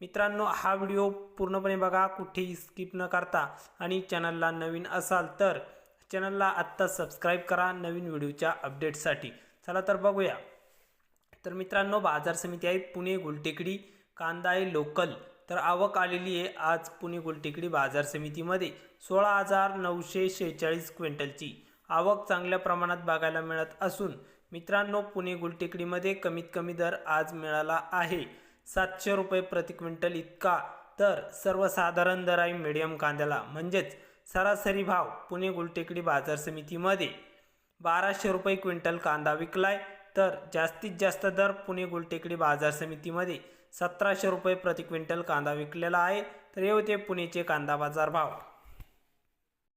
मित्रांनो हा व्हिडिओ पूर्णपणे बघा कुठेही स्किप न करता. आणि चॅनलला नवीन असाल तर चॅनलला आत्ता सबस्क्राईब करा नवीन व्हिडिओच्या अपडेटसाठी चला तर बघूया. तर मित्रांनो बाजार समिती आहे पुणे गुलटेकडी कांदा आहे लोकल. तर आवक आलेली आहे आज पुणे गुलटेकडी बाजार समितीमध्ये. सोळा हजार नऊशे शेहेचाळीस क्विंटलची. आवक चांगल्या प्रमाणात बघायला मिळत असून मित्रांनो पुणे गुलटेकडीमध्ये कमीत कमी दर आज मिळाला आहे. सातशे रुपये प्रति क्विंटल इतका. तर सर्वसाधारण दर आहे मिडियम कांद्याला. म्हणजेच सरासरी भाव पुणे गुलटेकडी बाजार समितीमध्ये. बाराशे रुपये क्विंटल कांदा विकलाय. तर जास्तीत जास्त दर पुणे गुलटेकडी बाजार समितीमध्ये सतराशे रुपये प्रति क्विंटल कांदा विकलेला आहे. तर हे होते पुणेचे कांदा बाजार भाव.